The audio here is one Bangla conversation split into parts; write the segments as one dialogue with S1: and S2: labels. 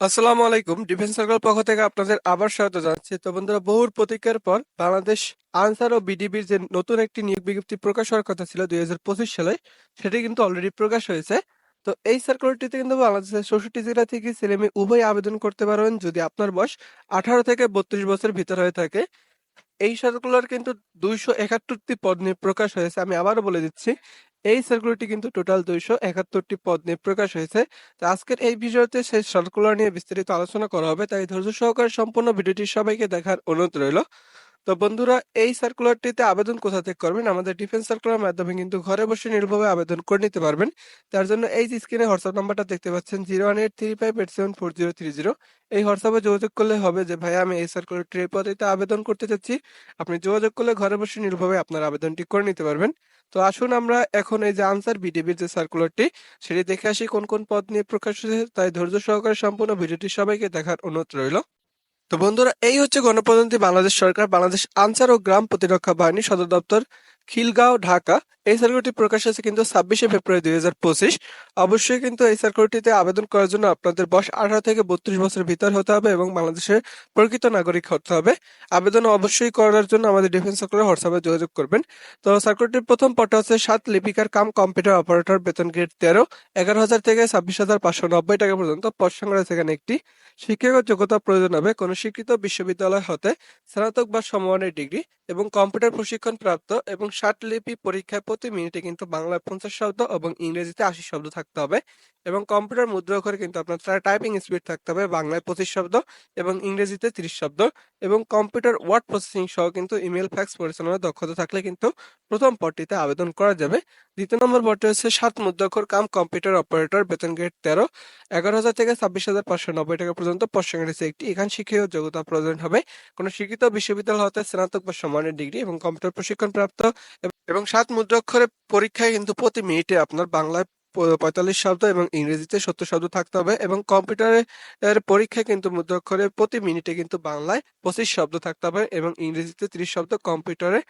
S1: আসসালামু আলাইকুম। ডিফেন্স সার্কেল পক্ষ থেকে আপনাদের আবার স্বাগত জানাচ্ছি। তো বন্ধুরা, বহুর প্রতীক্ষার পর বাংলাদেশ আনসার ও বিডিবির যে নতুন একটি নিয়োগ বিজ্ঞপ্তি প্রকাশ হওয়ার কথা ছিল দু হাজার পঁচিশ সালে, সেটি কিন্তু অলরেডি প্রকাশ হয়েছে। তো এই সার্কুলারটিতে কিন্তু বাংলাদেশের চৌষট্টি জেলা থেকে ছেলেমেয়ে উভয় আবেদন করতে পারবেন যদি আপনার বয়স আঠারো থেকে বত্রিশ বছর ভিতর হয়ে থাকে। এই সার্কুলার কিন্তু দুইশো একাত্তরটি পদ নিয়ে প্রকাশ হয়েছে। আমি আবারও বলে দিচ্ছি এই সার্কুলারটি কিন্তু টোটাল দুইশো একাত্তরটি পদ নিয়ে প্রকাশ হয়েছে। তো আজকের এই ভিডিওতে সেই সার্কুলার নিয়ে বিস্তারিত আলোচনা করা হবে, তাই ধৈর্য সহকারে সম্পূর্ণ ভিডিওটি সবাইকে দেখার অনুরোধ রইল। তো বন্ধুরা, এই সার্কুলারটিতে আবেদন কোথা থেকে করবেন? আমাদের ডিফেন্স সার্কুলার মাধ্যমে কিন্তু ঘরে বসে নির্ভরভাবে আবেদন করে নিতে পারবেন। তার জন্য এই স্ক্রিনে হোয়াটসঅ্যাপ নাম্বারটা দেখতে পাচ্ছেন zero one eight three five eight seven four zero three zero এই হোয়াটসঅ্যাপে যোগাযোগ করলে হবে যে, ভাই, আমি এই সার্কুলারটির পদ্ধতিতে আবেদন করতে চাচ্ছি। আপনি যোগাযোগ করলে ঘরে বসে নির্ভরভাবে আপনার আবেদনটি করে নিতে পারবেন। তো আসুন আমরা এখন এই যে আনসার বিডিবির যে সার্কুলারটি সেটি দেখে আসি কোন কোন পদ নিয়ে প্রকাশ হয়েছে। তাই ধৈর্য সহকারে সম্পূর্ণ ভিডিওটি সবাইকে দেখার অনুরোধ রইল। তো বন্ধুরা, এই হচ্ছে গণপ্রজাতন্ত্রী বাংলাদেশ সরকার, বাংলাদেশ আনসার ও গ্রাম প্রতিরক্ষা বাহিনী সদর দপ্তর। খিলগাঁও, ঢাকা। এই সার্কুলারটি প্রকাশ হয়েছে কিন্তু ছাব্বিশে ফেব্রুয়ারি দুই হাজার পঁচিশ। অবশ্যই কিন্তু এই সার্কুলারটিতে আবেদন করার জন্য আপনাদের বয়স আঠারো থেকে বত্রিশ বছরের ভিতর হতে হবে এবং বাংলাদেশের প্রকৃত নাগরিক হতে হবে। আবেদন অবশ্যই করার জন্য আমাদের ডিফেন্স সার্কুলার হোয়াটসঅ্যাপে যোগাযোগ করবেন। তো সার্কুলারটির প্রথম পটা হচ্ছে সাত লিপিকার কাম কম্পিউটার অপারেটর, বেতন গ্রেড তেরো, এগারো হাজার থেকে ছাব্বিশ হাজার পাঁচশো নব্বই টাকা পর্যন্ত পদ রয়েছে এখানে একটি শিক্ষাগত যোগ্যতা প্রয়োজন হবে। কোনো শিক্ষিত বিশ্ববিদ্যালয় হতে স্নাতক বা সমমানের ডিগ্রি এবং কম্পিউটার প্রশিক্ষণ প্রাপ্ত এবং ষাট লিপি পরীক্ষায় প্রতি মিনিটে কিন্তু বাংলায় পঞ্চাশ শব্দ এবং ইংরেজিতে আশি শব্দ থাকতে হবে এবং কম্পিউটার মুদ্রা অক্ষরে কিন্তু আপনার টাইপিং স্পিড থাকতে হবে বাংলায় পঁচিশ শব্দ এবং ইংরেজিতে তিরিশ শব্দ এবং কম্পিউটার ওয়ার্ড প্রসেসিং সহ কিন্তু ইমেল ফ্যাক্স পরিচালনার দক্ষতা থাকলে কিন্তু প্রথম পদটিতে আবেদন করা যাবে। দ্বিতীয় নম্বর পদটি হচ্ছে সাত মুদ্রাক্ষর কাম কম্পিউটার অপারেটর, বেতন গ্রেড তেরো, এগারো হাজার থেকে ছাব্বিশ হাজার পাঁচশো নব্বই টাকা পর্যন্ত পশ্চিম একটি এখানে শিক্ষাগত যোগ্যতা প্রয়োজন হবে। কোনো শিক্ষিত বিশ্ববিদ্যালয় হতে স্নাতক বা সমানের ডিগ্রি এবং কম্পিউটার প্রশিক্ষণ প্রাপ্ত এবং সাত মুদ্রাক্ষরে পরীক্ষায় কিন্তু প্রতি মিনিটে আপনার বাংলায় পঁয়তাল্লিশ শব্দ এবং ইংরেজিতে সত্তর শব্দ থাকতে হবে এবং কম্পিউটারের পরীক্ষায় কিন্তু মুদ্রাক্ষরে প্রতি মিনিটে কিন্তু বাংলায় পঁচিশ শব্দ থাকতে হবে এবং ইংরেজিতে ত্রিশ শব্দ কম্পিউটারে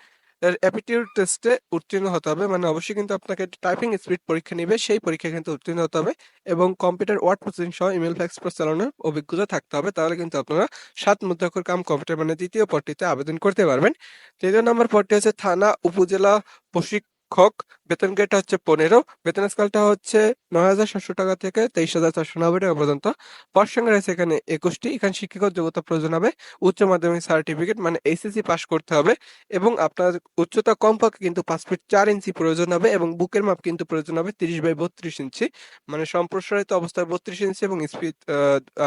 S1: অ্যাপিটিউড টেস্টে উত্তীর্ণ হতে হবে। মানে অবশ্যই কিন্তু আপনাকে টাইপিং স্পিড পরীক্ষা নিবে, সেই পরীক্ষা কিন্তু উত্তীর্ণ হতে হবে এবং কম্পিউটার ওয়ার্ড প্রসেসিং সহ ইমেল ফ্যাক্স চালানোর অভিজ্ঞতা থাকতে হবে। তাহলে কিন্তু আপনারা সাত মুদ্রাক্ষর কাম কম্পিউটার মানে দ্বিতীয় পদটিতে আবেদন করতে পারবেন। তৃতীয় নম্বর পদটি হচ্ছে থানা, উপজেলা প্রশিক্ষণ শিক্ষক বেতন গ্রেডটা হচ্ছে পনেরো। বেতন স্কেলটা হচ্ছে নয় হাজার সাতশো টাকা থেকে তেইশ হাজার চারশো নব্বই টাকা পর্যন্ত। পদ রয়েছে এখানে একুশটি। এখানে শিক্ষাগত যোগ্যতা প্রয়োজন হবে। উচ্চ মাধ্যমিক সার্টিফিকেট মানে এইচএসসি পাস করতে হবে এবং আপনার উচ্চতা কমপক্ষে কিন্তু পাঁচ ফিট চার ইঞ্চি প্রয়োজন হবে এবং বুকের মাপ কিন্তু প্রয়োজন হবে তিরিশ বাই বত্রিশ ইঞ্চি। মানে সম্প্রসারিত অবস্থায় বত্রিশ ইঞ্চি এবং স্পিড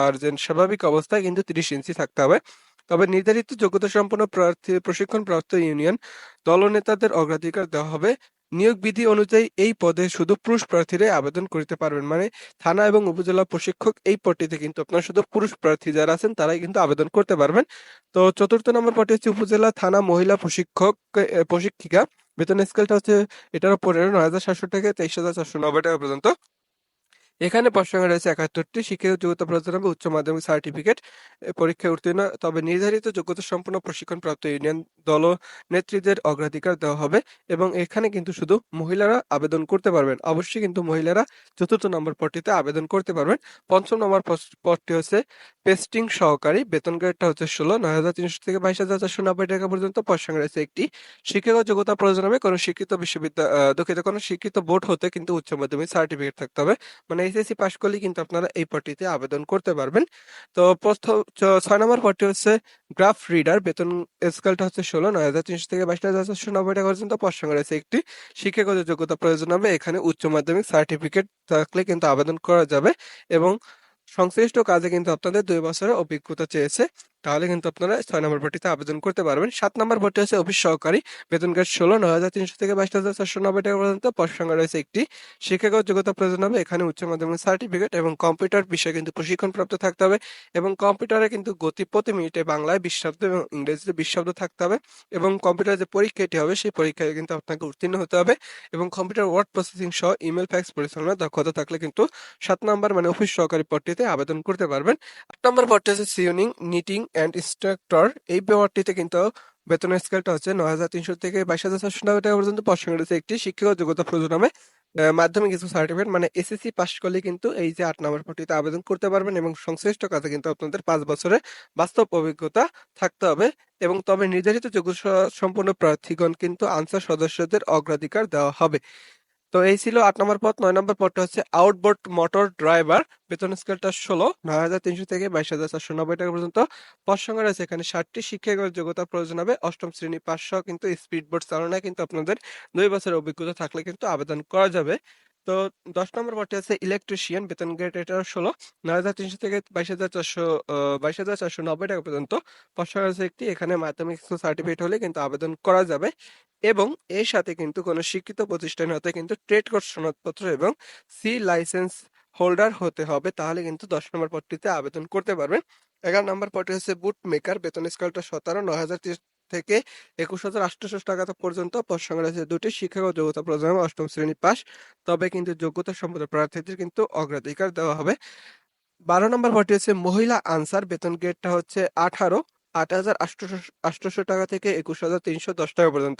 S1: আর যে স্বাভাবিক অবস্থায় কিন্তু তিরিশ ইঞ্চি থাকতে হবে। তবে নির্ধারিত যোগ্যতা সম্পন্ন প্রার্থী প্রশিক্ষণ প্রাপ্ত ইউনিয়ন দলনেতাদের অগ্রাধিকার দেওয়া হবে। নিয়োগ বিধি অনুযায়ী এই পদে শুধু পুরুষ প্রার্থীরাই আবেদন করতে পারবেন। মানে থানা এবং উপজেলা প্রশিক্ষক এই পদটিতে কিন্তু আপনার শুধু পুরুষ প্রার্থী যারা আছেন, তারাই কিন্তু আবেদন করতে পারবেন। তো চতুর্থ নম্বর পদটি হচ্ছে উপজেলা থানা মহিলা প্রশিক্ষক প্রশিক্ষিকা। বেতন স্কেলটা হচ্ছে এটার পনেরো নয় হাজার সাতশো থেকে তেইশ হাজার চারশো নব্বই টাকা পর্যন্ত। এখানে প্রসঙ্গে রয়েছে একাত্তরটি শিক্ষাগত যোগ্যতা প্রয়োজন হবে উচ্চ মাধ্যমিক সার্টিফিকেট পরীক্ষায় উত্তীর্ণ, তবে নির্ধারিত যোগ্যতা সম্পন্ন প্রশিক্ষণ প্রাপ্ত ইউনিয়ন দল নেত্রীদের অগ্রাধিকার দেওয়া হবে এবং এখানে কিন্তু শুধু মহিলারা আবেদন করতে পারবেন। অবশ্যই কিন্তু মহিলারা চতুর্থ নম্বর পদটিতে আবেদন করতে পারবেন। পঞ্চম নম্বর পদটি হচ্ছে পেস্টিং সহকারী। বেতন গ্রেডটা হচ্ছে ষোলো, নয় হাজার তিনশো থেকে বাইশ হাজার চারশো নব্বই টাকা পর্যন্ত। প্রসঙ্গে রয়েছে একটি শিক্ষাগত যোগ্যতা প্রয়োজন হবে কোনো শিক্ষিত বিশ্ববিদ্যালয় দুঃখিত, কোনো শিক্ষিত বোর্ড হতে কিন্তু উচ্চ মাধ্যমিক সার্টিফিকেট থাকতে হবে। মানে এসএসসি পাশ করলে কিন্তু আপনারা এই পদটিতে আবেদন করতে পারবেন। তো প্রথম ছয় নম্বর পদটি হচ্ছে গ্রাফ রিডার। বেতন স্কেলটা হচ্ছে ষোলো, নয় হাজার তিনশো থেকে বাইশ হাজার চারশো নব্বই টাকা পর্যন্ত। প্রসঙ্গ রয়েছে একটি শিক্ষাগত যোগ্যতা প্রয়োজন হবে। এখানে উচ্চ মাধ্যমিক সার্টিফিকেট থাকলে কিন্তু আবেদন করা যাবে এবং সংশ্লিষ্ট কাজে কিন্তু আপনাদের দুই বছরের অভিজ্ঞতা চেয়েছে। তাহলে কিন্তু আপনারা ছয় নম্বর ভর্তিতে আবেদন করতে পারবেন। সাত নম্বর ভর্তি হচ্ছে অফিস সহকারী। বেতন গ্রেড ষোলো, নয় হাজার তিনশো থেকে বাইশ হাজার চারশো নব্বই টাকা পর্যন্ত। পদ রয়েছে একটি। শিক্ষাগত যোগ্যতা প্রয়োজন হবে। এখানে উচ্চ মাধ্যমিক সার্টিফিকেট এবং কম্পিউটার বিষয়ে কিন্তু প্রশিক্ষণ প্রাপ্ত থাকতে হবে এবং কম্পিউটারে কিন্তু গতি প্রতি মিনিটে বাংলায় বিশ শব্দ এবং ইংরেজিতে বিশ শব্দ থাকতে হবে এবং কম্পিউটার যে পরীক্ষাটি হবে, সেই পরীক্ষায় কিন্তু আপনাকে উত্তীর্ণ হতে হবে এবং কম্পিউটার ওয়ার্ড প্রসেসিং সহ ইমেল ফ্যাক্স পরিচালনার দক্ষতা থাকলে কিন্তু সাত নম্বর মানে অফিস সহকারী পদটিতে আবেদন করতে পারবেন। আট নম্বর পদটি হচ্ছে sewing knitting and instructor এই ব্যবহারটিতে কিন্তু বেতনের স্কেলটা হচ্ছে নয় হাজার তিনশো থেকে বাইশ হাজার চারশো নব্বই টাকা পর্যন্ত পশ্চিম রয়েছে একটি শিক্ষাগত যোগ্যতা প্রয়োজন মাধ্যমিক কিছু সার্টিফিকেট মানে এসএসসি পাস করলে কিন্তু এই যে আট নম্বর পদটিতে আবেদন করতে পারবেন এবং সংশ্লিষ্ট কাজে কিন্তু আপনাদের পাঁচ বছরের বাস্তব অভিজ্ঞতা থাকতে হবে এবং তবে নির্ধারিত যোগ্য সম্পন্ন প্রার্থীগণ কিন্তু আনসার সদস্যদের অগ্রাধিকার দেওয়া হবে। তো এই ছিল আট নম্বর পথ, নয় নম্বর পথটা হচ্ছে আউটবোর্ড মোটর ড্রাইভার বেতন স্কেলটা ষোলো, নয় হাজার তিনশো থেকে বাইশ হাজার চারশো নব্বই টাকা পর্যন্ত। পদ সংখ্যা রয়েছে এখানে ষাটটি, শিক্ষাগত যোগ্যতা প্রয়োজন হবে, অষ্টম শ্রেণি পাঁচশো কিন্তু স্পিড বোর্ড চালনায় কিন্তু আপনাদের দুই বছরের অভিজ্ঞতা থাকলে কিন্তু আবেদন করা যাবে। তো দশ নম্বর পদটি আছে ইলেকট্রিশিয়ান বেতন গ্রেড। এটা ষোলো। নয় হাজার তিনশো থেকে বাইশ হাজার চারশো বাইশ হাজার চারশো নব্বই টাকা পর্যন্ত রয়েছে একটি। এখানে মাধ্যমিক সার্টিফিকেট হলে কিন্তু আবেদন করা যাবে এবং এর সাথে কিন্তু কোনো শিক্ষিত প্রতিষ্ঠান হতে কিন্তু ট্রেড কোর্স সনদপত্র এবং সি লাইসেন্স হোল্ডার হতে হবে। তাহলে কিন্তু দশ নম্বর পদটিতে আবেদন করতে পারবেন। এগারো নম্বর পদটি হচ্ছে বুট মেকার বেতন স্কেলটা সতেরো। নয় হাজার থেকে একুশ হাজার আটশো টাকা পর্যন্ত পদ সংখ্যা রয়েছে দুটি শিক্ষাগত যোগ্যতা প্রোগ্রামে অষ্টম শ্রেণি পাস তবে কিন্তু যোগ্যতা সম্পন্ন প্রার্থীদের কিন্তু অগ্রাধিকার দেওয়া হবে। বারো নম্বর ভর্তি হচ্ছে মহিলা আনসার। বেতন গেটটা হচ্ছে আঠারো। আট হাজার আটশোশো টাকা থেকে একুশ হাজার তিনশো দশ টাকা পর্যন্ত।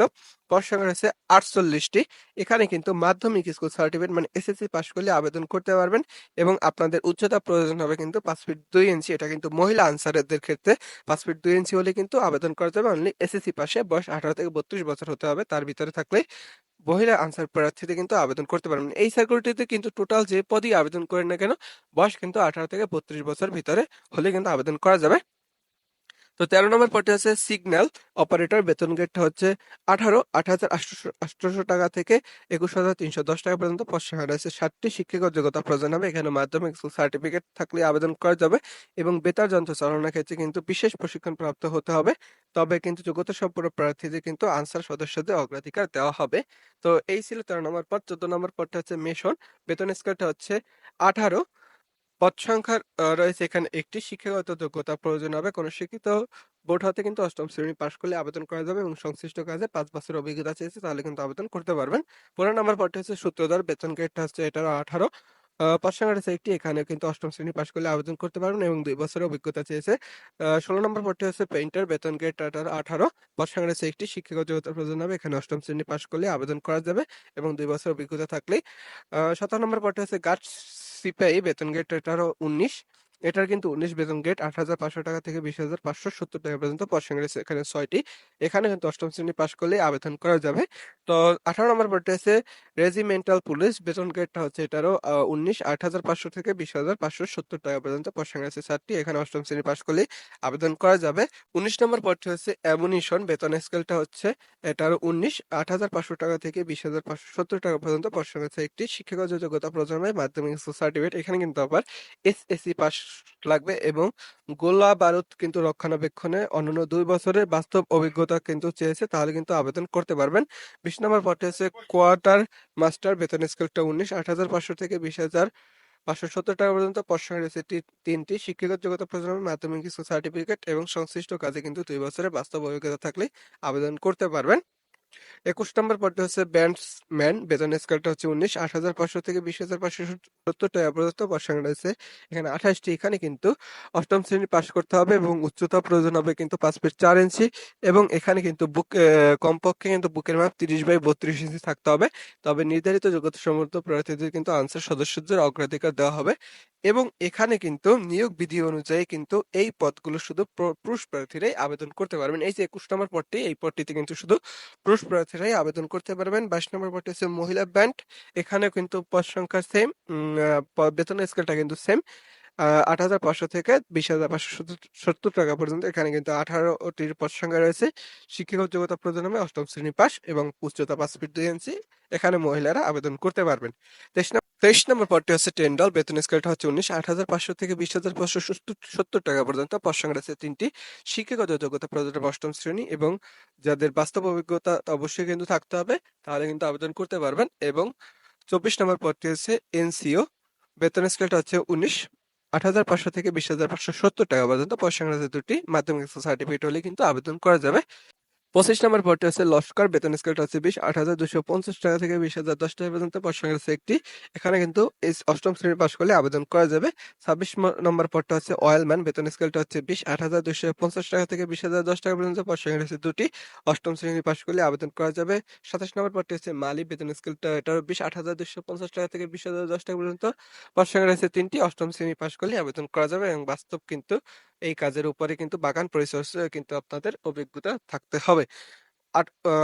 S1: পদ সংখ্যা রয়েছে আটচল্লিশটি। এখানে কিন্তু মাধ্যমিক স্কুল সার্টিফিকেট মানে এসএসসি পাস করলে আবেদন করতে পারবেন এবং আপনাদের উচ্চতা প্রয়োজন হবে কিন্তু পাঁচ ফিট দুই ইঞ্চি এটা কিন্তু মহিলা আনসারদের ক্ষেত্রে পাঁচ ফিট দুই ইঞ্চি হলে কিন্তু আবেদন করা যাবে। অনলি এসএসসি পাশে বয়স আঠারো থেকে বত্রিশ বছর হতে হবে, তার ভিতরে থাকলে মহিলা আনসার প্রার্থীতে কিন্তু আবেদন করতে পারবেন। এই সার্কুলারটিতে কিন্তু টোটাল যে পদই আবেদন করেন না কেন, বয়স কিন্তু আঠারো থেকে বত্রিশ বছর ভিতরে হলে কিন্তু আবেদন করা যাবে। তো তেরো নম্বর পদটি হচ্ছে সিগন্যাল অপারেটর বেতন গেটটা হচ্ছে আঠারো, আট হাজার আটশোশো টাকা থেকে একুশ হাজার তিনশো দশ টাকা পর্যন্ত পদ সংখ্যা রয়েছে। ষাটটি শিক্ষাগত যোগ্যতা প্রয়োজন হবে। এখানে মাধ্যমিক স্কুল সার্টিফিকেট থাকলে আবেদন করা যাবে এবং বেতার যন্ত্র চালনার ক্ষেত্রে কিন্তু বিশেষ প্রশিক্ষণ প্রাপ্ত হতে হবে। তবে কিন্তু যোগ্যতা সম্পন্ন প্রার্থীদের কিন্তু আনসার সদস্যদের অগ্রাধিকার দেওয়া হবে। তো এই ছিল তেরো নম্বর পদ। চোদ্দ নম্বর পদটা হচ্ছে মেশন। বেতন স্কেলটা হচ্ছে আঠারো পদ সংখ্যা রয়েছে এখানে একটি। শিক্ষাগত যোগ্যতা প্রয়োজন হবে। কোনো শিক্ষিত বোর্ড হতে কিন্তু অষ্টম শ্রেণি পাশ করলে আবেদন করা যাবে এবং সংশ্লিষ্ট কাজে পাঁচ বছর অভিজ্ঞতা চেয়েছে, তাহলে কিন্তু আবেদন করতে পারবেন। পনেরো নম্বর পদটি হচ্ছে সূত্রধর, বেতন গ্রেডটা হচ্ছে এটারও আঠারো। রয়েছে একটি। এখানে কিন্তু অষ্টম শ্রেণি পাশ করলে আবেদন করতে পারবেন এবং দুই বছরের অভিজ্ঞতা চেয়েছে। ষোলো নম্বর পদটি হচ্ছে পেইন্টার, বেতন গ্রেড এটারও আঠারো। রয়েছে একটি। শিক্ষাগত যোগ্যতা প্রয়োজন হবে। এখানে অষ্টম শ্রেণি পাশ করলে আবেদন করা যাবে এবং দুই বছর অভিজ্ঞতা থাকলে সতেরো নম্বর পদটি হচ্ছে গার্ড সিপাহী বেতন গেট এটারও উনিশ। এটার কিন্তু উনিশ বেতন গ্রেড আট হাজার পাঁচশো টাকা থেকে বিশ হাজার পাঁচশো সত্তর টাকা পর্যন্ত পদ রয়েছে এখানে ছয়টি। এখানে কিন্তু অষ্টম শ্রেণি পাশ করলে আবেদন করা যাবে। তো আঠারো নম্বর পদটি আছে, রেজিমেন্টাল পুলিশ বেতন গ্রেডটা হচ্ছে এটারও উনিশ, আট হাজার পাঁচশো থেকে বিশ হাজার পাঁচশো সত্তর টাকা পর্যন্ত পদ সংখ্যা আছে চারটি। এখানে অষ্টম শ্রেণি পাশ করলে আবেদন করা যাবে। উনিশ নম্বর পদটি হচ্ছে অ্যামুনিশন বেতন স্কেলটা হচ্ছে এটারও উনিশ, আট হাজার পাঁচশো টাকা থেকে বিশ হাজার পাঁচশো সত্তর টাকা পর্যন্ত পদ সংখ্যা একটি শিক্ষাগত যোগ্যতা প্রজন্মের মাধ্যমিক সার্টিফিকেট এখানে কিন্তু আবার এসএসসি পাস লাগবে এবং গোলা বারুদ কিন্তু রক্ষণাবেক্ষণে অন্যান্য দুই বছরের বাস্তব অভিজ্ঞতা কিন্তু চেয়েছে, তাহলে কিন্তু আবেদন করতে পারবেন। বিশ নম্বর পদটি হচ্ছে কোয়ার্টার মাস্টার বেতন স্কেলটা উনিশ, আট হাজার পাঁচশো থেকে বিশ হাজার পাঁচশো সত্তর টাকা পর্যন্ত সংখ্যা রয়েছে। তিনটি শিক্ষাগত যোগ্যতা প্রয়োজন হবে মাধ্যমিক সার্টিফিকেট এবং সংশ্লিষ্ট কাজে কিন্তু দুই বছরের বাস্তব অভিজ্ঞতা থাকলে আবেদন করতে পারবেন। একুশ নম্বর পদটি হচ্ছে ব্যান্ডসম্যান। বেতন স্কেলটা হচ্ছে উনিশ। আট হাজার পাঁচশো থেকে বিশ হাজার পাঁচশো সত্তর টাকা পর্যন্ত সংখ্যা রয়েছে। এখানে আঠাশটি, এখানে কিন্তু অষ্টম শ্রেণি পাশ করতে হবে এবং উচ্চতা প্রয়োজন হবে কিন্তু পাঁচ ফিট চার ইঞ্চি এবং এখানে কিন্তু বুক কমপক্ষে কিন্তু বুকের মাপ তিরিশ বাই বত্রিশ ইঞ্চি থাকতে হবে। তবে নির্ধারিত যোগ্যতা সম্মত প্রার্থীদের কিন্তু আনসার সদস্যদের অগ্রাধিকার দেওয়া হবে। এবং এখানে কিন্তু নিয়োগ বিধি অনুযায়ী কিন্তু এই পদগুলো শুধু পুরুষ প্রার্থীরাই আবেদন করতে পারবেন। এই যে একুশ নম্বর পদটি, এই পদটিতে কিন্তু শুধু পুরুষ প্রার্থীরাই আবেদন করতে পারবেন। বাইশ নম্বর পদটি হচ্ছে মহিলা ব্যান্ড। এখানে কিন্তু পদ সংখ্যা সেম বেতন স্কেলটা কিন্তু সেম আট হাজার পাঁচশো থেকে বিশ হাজার পাঁচশো সত্তর টাকা পর্যন্ত। এখানে কিন্তু আঠারোটির পদ সংখ্যা রয়েছে। শিক্ষাগত যোগ্যতা প্রদান হবে অষ্টম শ্রেণি পাস এবং উচ্চতা পাঁচ ফিট দুই এখানে মহিলারা আবেদন করতে পারবেন। তেইশ নম্বর পদটি হচ্ছে টেন্ডাল বেতন স্কেলটা হচ্ছে উনিশ। আট হাজার পাঁচশো থেকে বিশ হাজার পাঁচশো সত্তর টাকা পর্যন্ত পদ সংখ্যা রয়েছে তিনটি। শিক্ষাগত যোগ্যতা প্রদান অষ্টম শ্রেণি এবং যাদের বাস্তব অভিজ্ঞতা অবশ্যই কিন্তু থাকতে হবে। তাহলে কিন্তু আবেদন করতে পারবেন এবং চব্বিশ নম্বর পদটি হচ্ছে এনসিও। বেতন স্কেলটা হচ্ছে উনিশ। আট হাজার পাঁচশো থেকে বিশ হাজার পাঁচশো সত্তর টাকা পর্যন্ত পয়সা দুটি মাধ্যমিক সার্টিফিকেট হলে কিন্তু আবেদন করা যাবে। পঁচিশ নম্বর পদটি হচ্ছে লস্কর বেতন স্কেলটা হচ্ছে বিশ, আট হাজার দুশো পঞ্চাশ টাকা থেকে বিশ হাজার দশ টাকা পর্যন্ত পদ সংখ্যা একটি। এখানে কিন্তু এই অষ্টম শ্রেণি পাশ করলে আবেদন করা যাবে। ছাব্বিশ নম্বর পদটা হচ্ছে অয়েলম্যান বেতন স্কেলটা হচ্ছে বিশ, আট হাজার দুশো পঞ্চাশ টাকা থেকে বিশ হাজার দশ টাকা পর্যন্ত পদ সংখ্যা হচ্ছে দুটি। অষ্টম শ্রেণি পাশ করলে আবেদন করা যাবে। সাতাশ নম্বর পদটি হচ্ছে মালি, বেতন স্কেলটা এটাও বিশ, আট হাজার দুশো পঞ্চাশ টাকা থেকে বিশ হাজার দশ টাকা পর্যন্ত পদ সংখ্যা তিনটি। অষ্টম শ্রেণি পাশ করলে আবেদন করা যাবে এবং বাস্তব কিন্তু এই কাজের উপরে কিন্তু বাগান পরিচর্যায় কিন্তু আপনাদের অভিজ্ঞতা থাকতে হবে।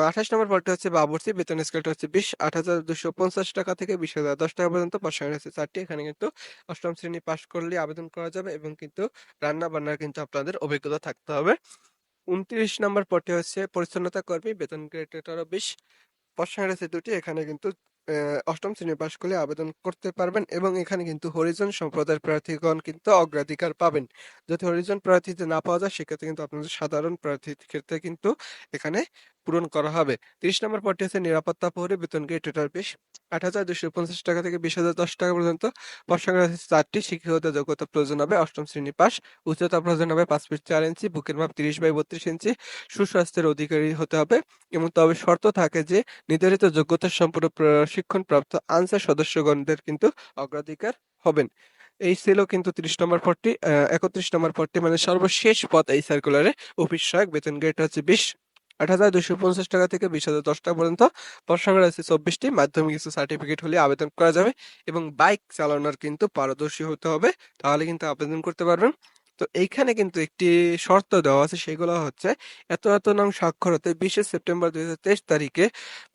S1: আঠাশ নম্বর পদটি হচ্ছে বাবুর্চি, বেতন স্কেলটা হচ্ছে বিশ, আট হাজার দুশো পঞ্চাশ টাকা থেকে বিশ হাজার দশ টাকা পর্যন্ত পদ হচ্ছে চারটি, এখানে কিন্তু অষ্টম শ্রেণি পাশ করলে আবেদন করা যাবে এবং কিন্তু রান্না বান্নার কিন্তু আপনাদের অভিজ্ঞতা থাকতে হবে। উনত্রিশ নম্বর পদটি হচ্ছে পরিচ্ছন্নতা কর্মী, বেতন গ্রেড বিশ পদ রয়েছে দুটি, এখানে কিন্তু অষ্টম শ্রেণি পাশ করলে আবেদন করতে পারবেন এবং এখানে কিন্তু হরিজন সম্প্রদায়ের প্রার্থীগণ কিন্তু অগ্রাধিকার পাবেন। যদি হরিজন প্রার্থীতে না পাওয়া যায়, সেক্ষেত্রে কিন্তু আপনাদের সাধারণ প্রার্থীর ক্ষেত্রে কিন্তু এখানে পূরণ করা হবে। তিরিশ নম্বর পদটি হচ্ছে নিরাপত্তা প্রহরী, বেতন গেট টোটাল বিশ আট হাজার দুশো পঞ্চাশ টাকা থেকে বিশ হাজার দশ টাকা পর্যন্ত। পদ চারটি শিক্ষাগত যোগ্যতা প্রয়োজন হবে, অষ্টম শ্রেণি পাস, উচ্চতা প্রয়োজন হবে পাঁচ ফিট চার ইঞ্চি, বুকের মাপ তিরিশ বাই বত্রিশ ইঞ্চি, সুস্বাস্থ্যের অধিকারী হতে হবে। এবং তবে শর্ত থাকে যে নির্ধারিত যোগ্যতা সম্পূর্ণ প্রশিক্ষণ প্রাপ্ত আনসার সদস্যগণদের কিন্তু অগ্রাধিকার হবেন। এই ছিল কিন্তু তিরিশ নম্বর পদটি একত্রিশ নম্বর পদটি মানে সর্বশেষ পদ এই সার্কুলারে অফিস সহায়ক, বেতন গ্রেড হচ্ছে বিশ আট হাজার দুশো পঞ্চাশ টাকা থেকে বিশ হাজার দশ টাকা পর্যন্ত সংখ্যা রয়েছে চব্বিশটি মাধ্যমিক কিছু সার্টিফিকেট হলে আবেদন করা যাবে এবং বাইক চালানোর কিন্তু পারদর্শী হতে হবে, তাহলে কিন্তু আবেদন করতে পারবেন। তো এইখানে কিন্তু একটি শর্ত দেওয়া আছে, সেগুলো হচ্ছে এত এত নং স্বাক্ষরতে বিশে সেপ্টেম্বর দুই হাজার তেইশ তারিখে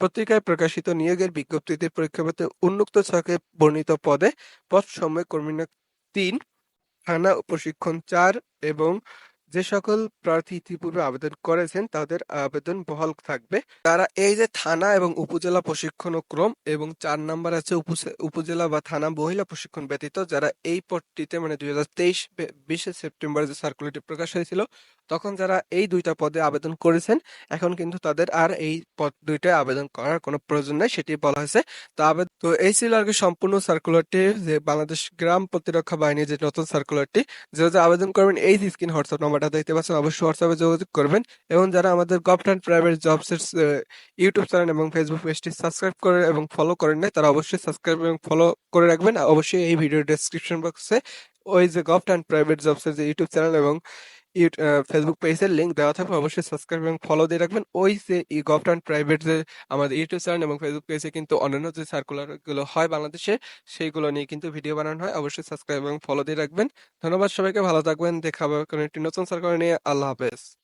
S1: পত্রিকায় প্রকাশিত নিয়োগের বিজ্ঞপ্তিতে পরীক্ষাপত্রে উন্মুক্ত ছকে বর্ণিত পদে পদ সময় কর্মী তিন, থানা প্রশিক্ষণ চার এবং যে সকল প্রার্থী ইতিপূর্বে আবেদন করেছেন, তাদের আবেদন বহাল থাকবে। তারা এই যে থানা এবং উপজেলা প্রশিক্ষণ ক্রম এবং চার নাম্বার আছে উপজে- উপজেলা বা থানা মহিলা প্রশিক্ষণ ব্যতীত, যারা এই পদটিতে মানে দুই হাজার তেইশ বিশে সেপ্টেম্বর যে সার্কুলারটি প্রকাশ হয়েছিল তখন যারা এই দুইটা পদে আবেদন করেছেন, এখন কিন্তু তাদের আর এই পদ দুইটায় আবেদন করার কোনো প্রয়োজন নেই, সেটি বলা হয়েছে। তো আবেদন তো এই ছিল আর কি সম্পূর্ণ সার্কুলারটি যে বাংলাদেশ গ্রাম প্রতিরক্ষা বাহিনীর যে নতুন সার্কুলারটি যারা যারা আবেদন করবেন, এই স্ক্রিন হোয়াটসঅ্যাপ নাম্বারটা দেখতে পাচ্ছেন, অবশ্যই হোয়াটসঅ্যাপে যোগাযোগ করবেন। এবং যারা আমাদের গভর্নমেন্ট প্রাইভেট জবস এর ইউটিউব চ্যানেল এবং ফেসবুক পেজটি সাবস্ক্রাইব করে এবং ফলো করেন নাই, তারা অবশ্যই সাবস্ক্রাইব এবং ফলো করে রাখবেন। অবশ্যই এই ভিডিও ডেসক্রিপশন বক্সে ওই যে গভর্নমেন্ট প্রাইভেট জবস এর যে ইউটিউব চ্যানেল এবং ফেসবুক পেজের লিঙ্ক দেওয়া থাকবে অবশ্যই সাবস্ক্রাইব এবং ফলো দিয়ে রাখবেন। ওই যে ই গভর্নমেন্ট প্রাইভেট যে আমাদের ইউটিউব চ্যানেল এবং ফেসবুক পেজে কিন্তু অন্যান্য যে সার্কুলারগুলো হয় বাংলাদেশে সেইগুলো নিয়ে কিন্তু ভিডিও বানানো হয়। অবশ্যই সাবস্ক্রাইব এবং ফলো দিয়ে রাখবেন। ধন্যবাদ সবাইকে ভালো থাকবেন। দেখা হবে কোনো একটি নতুন সার্কুলার নিয়ে। আল্লাহ হাফেজ।